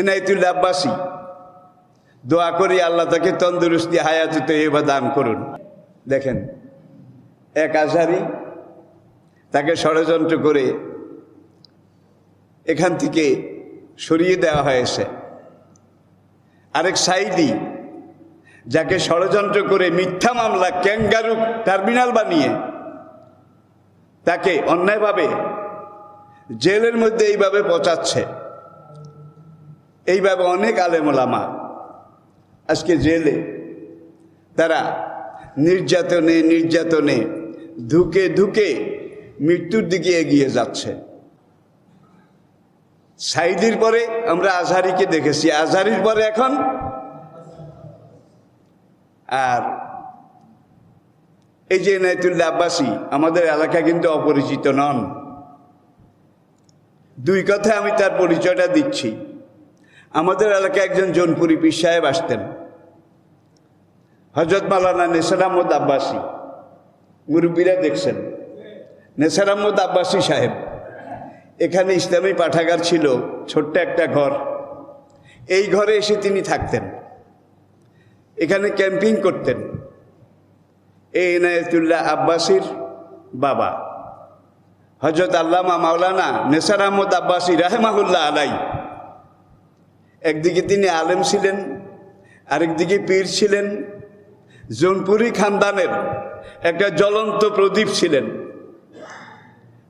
এনায়তুল্লাহ আব্বাসী। দোয়া করি আল্লাহ তাকে তন্দুরুস্তি, হায়াতিত এবার দান করুন। দেখেন, এক আজহারি তাকে ষড়যন্ত্র করে এখান থেকে সরিয়ে দেওয়া হয়েছে। আরেক সাইদি যাকে ষড়যন্ত্র করে মিথ্যা মামলা, ক্যাঙ্গারু টার্মিনাল বানিয়ে তাকে অন্যায়ভাবে জেলের মধ্যে এইভাবে পচাচ্ছে। এইভাবে অনেক আলেমোলামা আজকে জেলে, তারা নির্যাতনে নির্যাতনে ধুকে ধুকে মৃত্যুর দিকে এগিয়ে যাচ্ছে। সাইদির পরে আমরা আজহারিকে দেখেছি। আজহারির পরে এখন আর এই যে এনায়তুল্লাহ আব্বাসী, আমাদের এলাকা কিন্তু অপরিচিত নন। দুই কথায় আমি তার পরিচয়টা দিচ্ছি। আমাদের এলাকায় একজন জোনপুরি পীর সাহেব আসতেন। হজরত মালানা নেসার আহমদ আব্বাসী। মুরব্বীরা দেখছেন। নেসার আহমদ আব্বাসী সাহেব। এখানে ইসলামী পাঠাগার ছিল, ছোট্ট একটা ঘর। এই ঘরে এসে তিনি থাকতেন। এখানে ক্যাম্পিং করতেন। এই এনায়তুল্লাহ আব্বাসীর বাবা। হজরত আল্লামা মাওলানা নেসার আহমদ আব্বাসী রাহেমাহুল্লাহ আলাই একদিকে তিনি আলেম ছিলেন, আরেকদিকে পীর ছিলেন, জোনপুরি খানদানের একটা জ্বলন্ত প্রদীপ ছিলেন।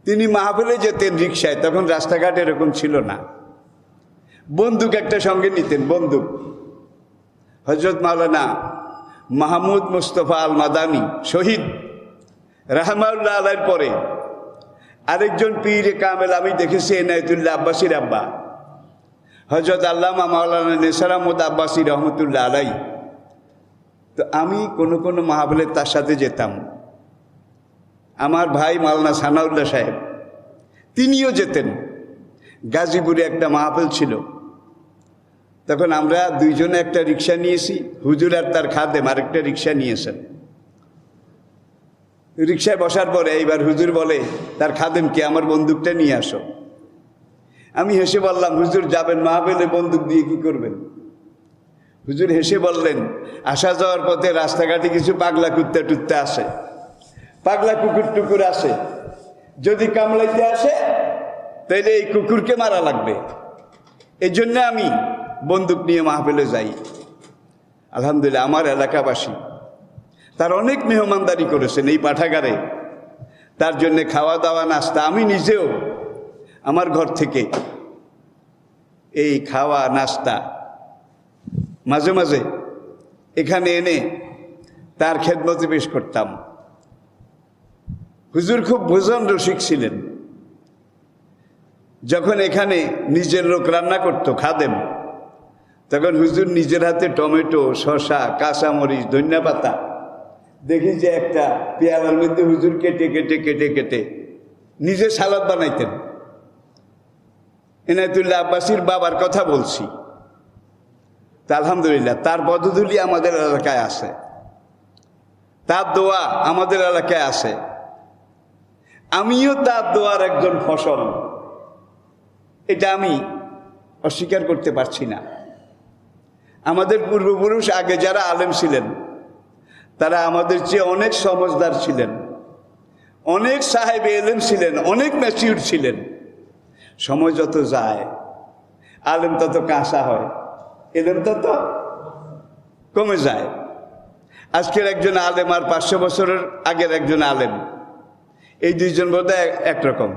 তিনি মাহফিলে যেতেন রিক্সায় তখন রাস্তাঘাট এরকম ছিল না। বন্দুক একটা সঙ্গে নিতেন, বন্দুক। হজরত মাওলানা মাহমুদ মুস্তফা আল মাদানি শহীদ, রাহমাউল্লাহ আলাইর পরে আরেকজন পীর কামেল, আমি দেখেছি এনায়তুল্লাহ আব্বাসির আব্বা। হজরত আল্লামা মাওলানা নেসার আহমদ আব্বাসী রহমতুল্লাহ আলাই তো আমি কোনো কোনো মাহফিলে তার সাথে যেতাম। আমার ভাই মাওলানা সানাউল্লাহ সাহেব, তিনিও যেতেন। গাজীপুরে একটা মাহফিল ছিল। তখন আমরা দুইজনে একটা রিক্সা নিয়েছি। হুজুর আর তার খাদেম আরেকটা রিক্সা নিয়েছেন। রিক্সায় বসার পরে এইবার হুজুর বলে, তার খাদেমকে আমার বন্দুকটা নিয়ে আসো? আমি হেসে বললাম, হুজুর যাবেন মাহফিলে বন্দুক দিয়ে কি করবেন? হুজুর হেসে বললেন, আসা যাওয়ার পথে রাস্তাঘাটে কিছু পাগলা কুত্তে টুত্তে আসে। পাগলা কুকুর টুকুর আসে। যদি কামলাইতে আসে তাহলে এই কুকুরকে মারা লাগবে। এই জন্য আমি বন্দুক নিয়ে মাহফিলে যাই। আলহামদুলিল্লাহ, আমার এলাকাবাসী, তার অনেক মেহমানদারি করেছেন এই পাঠাগারে। তার জন্যে খাওয়া দাওয়া নাস্তা আমি নিজেও আমার ঘর থেকে এই খাওয়া, নাস্তা, মাঝে মাঝে এখানে এনে তার খেদমতে পেশ করতাম। হুজুর খুব ভোজন রসিক ছিলেন। যখন এখানে নিজের লোক রান্না করতো, খাদেম, তখন হুজুর নিজের হাতে টমেটো শশা কাঁচামরিচ, ধনিয়া পাতা, দেখি যে একটা পেয়ালার মধ্যে হুজুর কেটে কেটে কেটে কেটে নিজে সালাদ বানাইতেন। এনায়তুল্লাহ আব্বাসীর বাবার কথা বলছি। তা আলহামদুলিল্লাহ, তার পদধূলি আমাদের এলাকায় আছে। তার দোয়া আমাদের এলাকায় আছে। আমিও তার দোয়ার একজন ফসল। এটা আমি অস্বীকার করতে পারছি না। আমাদের পূর্বপুরুষ আগে যারা আলেম ছিলেন, তারা আমাদের চেয়ে অনেক সমজদার ছিলেন। অনেক সাহেব এলেম ছিলেন, অনেক ম্যাচিউর ছিলেন। সময় যত যায়, আলেম তত কাঁসা হয় এলেম তত কমে যায়। আজকের একজন আলেম আর পাঁচশো বছরের আগের একজন আলেম, এই দুইজন বোধ একরকম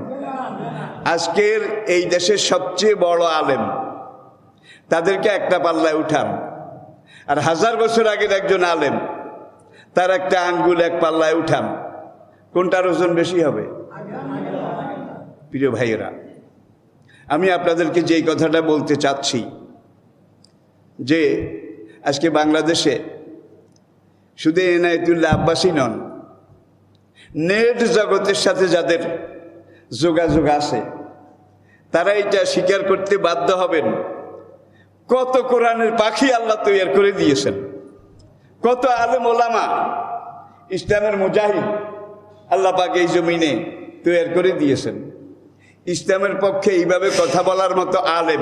আজকের এই দেশের সবচেয়ে বড় আলেম, তাদেরকে একটা পাল্লায় উঠান। আর হাজার বছর আগের একজন আলেম, তার একটা আঙ্গুল এক পাল্লায় উঠান। কোনটার ওজন বেশি হবে? প্রিয় ভাইয়েরা আমি আপনাদেরকে যেই কথাটা বলতে চাচ্ছি, যে আজকে বাংলাদেশে শুধু এনায়তুল্লাহ আব্বাসী নন, নেট জগতের সাথে যাদের যোগাযোগ আছে, তারা এটা স্বীকার করতে বাধ্য হবেন, কত কোরআনের পাখি আল্লাহ তৈরি করে দিয়েছেন, কত আলেম ওলামা, ইসলামের মুজাহিদ আল্লাহ পাক এই জমিনে তৈরি করে দিয়েছেন। ইসলামের পক্ষে এইভাবে কথা বলার মতো আলেম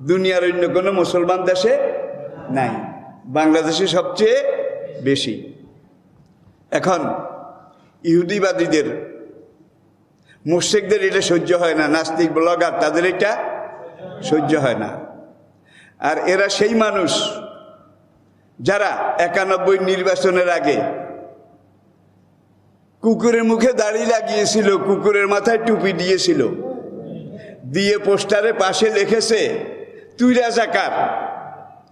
দুনিয়ার অন্য কোনো মুসলমান দেশে নাই। বাংলাদেশে সবচেয়ে বেশি। এখন ইহুদিবাদীদের মুর্শেকদের এটা সহ্য হয় না। নাস্তিক, ব্লগার, তাদের এটা সহ্য হয় না। আর এরা সেই মানুষ যারা একানব্বই নির্বাচনের আগে কুকুরের মুখে দাড়ি লাগিয়েছিল, কুকুরের মাথায় টুপি দিয়েছিল। দিয়ে পোস্টারে পাশে লিখেছে, তুই রাজা রাজাকার,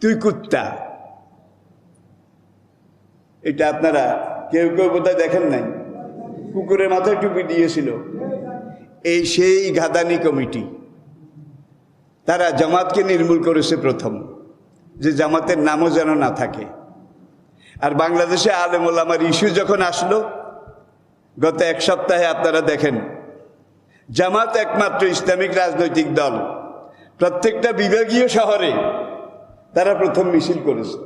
তুই কুত্তা। এটা আপনারা কেউ কেউ বোধহয় দেখেন নাই। কুকুরের মাথায় টুপি দিয়েছিল। এই সেই গাদানি কমিটি। তারা জামাতকে নির্মূল করেছে প্রথম, যে জামাতের নামও যেন না থাকে। আর বাংলাদেশে আলেমুল আমার ইস্যু যখন আসলো গত এক সপ্তাহে আপনারা দেখেন, জামাত একমাত্র ইসলামিক রাজনৈতিক দল। প্রত্যেকটা বিভাগীয় শহরে তারা প্রথম মিছিল করেছে।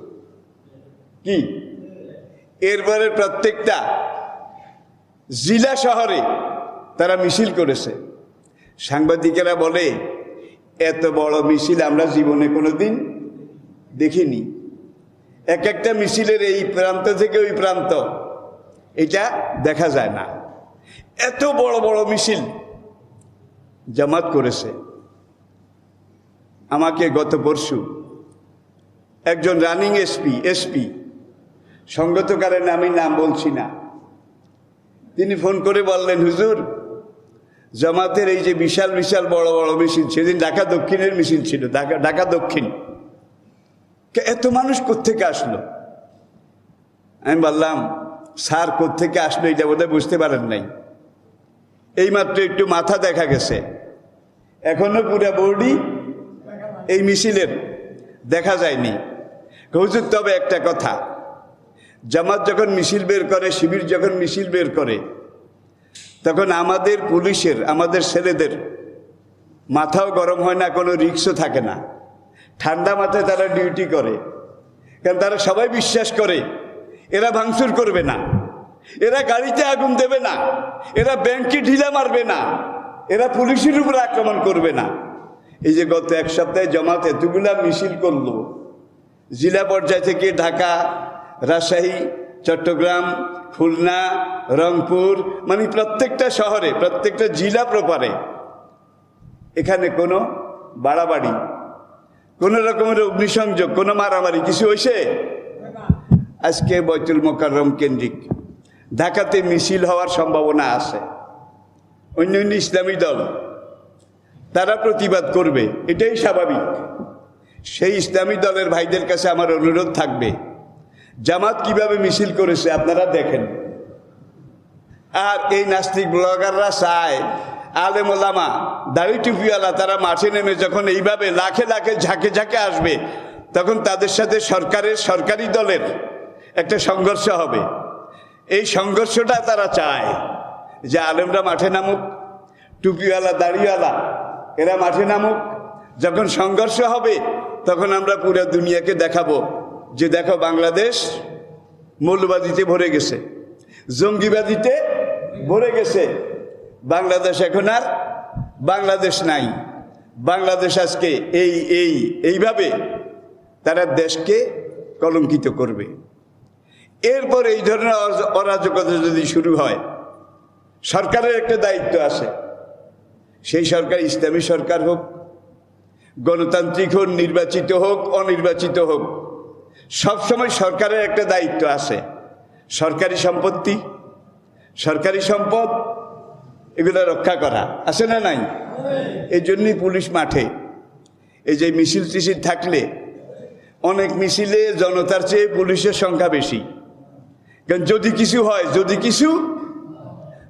কি? এরপরে প্রত্যেকটা জেলা শহরে তারা মিছিল করেছে। সাংবাদিকেরা বলে, এত বড় মিছিল আমরা জীবনে কোনো দিন দেখিনি। এক একটা মিছিলের এই প্রান্ত থেকে ওই প্রান্ত এটা দেখা যায় না। এত বড় বড় মিছিল জামাত করেছে। আমাকে গত পরশু একজন রানিং এসপি এসপি সঙ্গতকারের আমি নাম বলছি না। তিনি ফোন করে বললেন, হুজুর, জামাতের এই যে বিশাল বিশাল বড় বড় মিছিল, সেদিন ঢাকা দক্ষিণের মিছিল ছিল, ঢাকা ঢাকা দক্ষিণ। এত মানুষ কোত্থেকে আসলো? আমি বললাম স্যার কোত্থেকে আসলো এটা বোধহয় বুঝতে পারেন নাই। এইমাত্র একটু মাথা দেখা গেছে। এখনও পুরা বডি এই মিছিলের, দেখা যায়নি। হুজুর, তবে একটা কথা। জামাত যখন মিছিল বের করে, শিবির যখন মিছিল বের করে, তখন আমাদের পুলিশের, আমাদের ছেলেদের মাথাও গরম হয় না, কোনো রিক্সও থাকে না। ঠান্ডা মাথায় তারা ডিউটি করে। কারণ তারা সবাই বিশ্বাস করে এরা ভাঙচুর করবে না। এরা গাড়িতে আগুন দেবে না। এরা ব্যাংকে ঢিলা মারবে না। এরা পুলিশের উপরে আক্রমণ করবে না। এই যে গত এক সপ্তাহে জমাতে এতগুলা মিছিল করল। জেলা পর্যায় থেকে ঢাকা, রাজশাহী, চট্টগ্রাম, খুলনা, রংপুর মানে প্রত্যেকটা শহরে, প্রত্যেকটা জেলা প্রপারে এখানে কোনো বাড়াবাড়ি, কোনো রকমের অগ্নিসংযোগ, কোনো মারামারি কিছু হয়েছে? আজকে বৈতুল মোকাররম কেন্দ্রিক। ঢাকাতে মিছিল হওয়ার সম্ভাবনা আছে। অন্য অন্য ইসলামী দল, তারা প্রতিবাদ করবে, এটাই স্বাভাবিক। সেই ইসলামী দলের ভাইদের কাছে আমার অনুরোধ থাকবে, জামাত কীভাবে মিছিল করেছে আপনারা দেখেন। আর এই নাস্তিক ব্লগাররা চায়, আলেম ওলামা, দাড়ি টুপিওয়ালা, তারা মাঠে নেমে যখন এইভাবে লাখে লাখে ঝাঁকে ঝাঁকে আসবে, তখন তাদের সাথে সরকারের সরকারি দলের একটা সংঘর্ষ হবে। এই সংঘর্ষটা তারা চায় যে আলেমরা মাঠে নামুক, টুপিওয়ালা, দাড়িওয়ালা, এরা মাঠে নামুক। যখন সংঘর্ষ হবে, তখন আমরা পুরো দুনিয়াকে দেখাবো যে দেখো বাংলাদেশ মৌলবাদীতে ভরে গেছে, জঙ্গিবাদীতে ভরে গেছে। বাংলাদেশ এখন আর বাংলাদেশ নাই। বাংলাদেশ আজকে এই এই, এইভাবে তারা দেশকে কলঙ্কিত করবে। এরপর এই ধরনের অরাজ- অরাজকতা যদি শুরু হয়, সরকারের একটা দায়িত্ব আছে। সেই সরকার ইসলামী সরকার হোক, গণতান্ত্রিক হোক, নির্বাচিত হোক, অনির্বাচিত হোক, সবসময় সরকারের একটা দায়িত্ব আছে। সরকারি সম্পত্তি, সরকারি সম্পদ, এগুলো রক্ষা করা। আছে না নাই? এই জন্যই পুলিশ মাঠে। এই যে মিছিল টিছিল থাকলে, অনেক মিছিলে জনতার চেয়ে পুলিশের সংখ্যা বেশি। কারণ যদি কিছু হয়, যদি কিছু,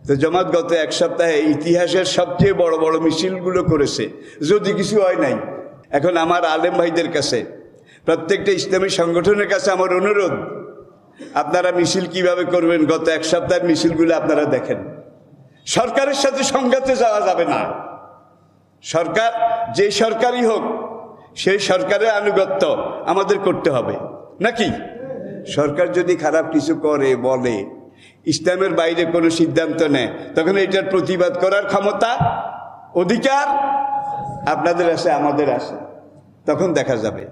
তো জমাত গত এক সপ্তাহে ইতিহাসের সবচেয়ে বড় বড় মিছিলগুলো করেছে। যদি কিছু হয় নাই, এখন আমার আলেম ভাইদের কাছে, প্রত্যেকটা ইসলামী সংগঠনের কাছে আমার অনুরোধ, আপনারা মিছিল কীভাবে করবেন, গত এক সপ্তাহের মিছিলগুলো আপনারা দেখেন। সরকারের সাথে সংঘাতে যাওয়া যাবে না। সরকার, যে সরকারই হোক, সেই সরকারের আনুগত্য আমাদের করতে হবে। নাকি? সরকার যদি খারাপ কিছু করে, বলে, ইসলামের বাইরে কোনো সিদ্ধান্ত নেয়, তখন এটার প্রতিবাদ করার ক্ষমতা, অধিকার আপনাদের আছে, আমাদের আছে, তখন দেখা যাবে।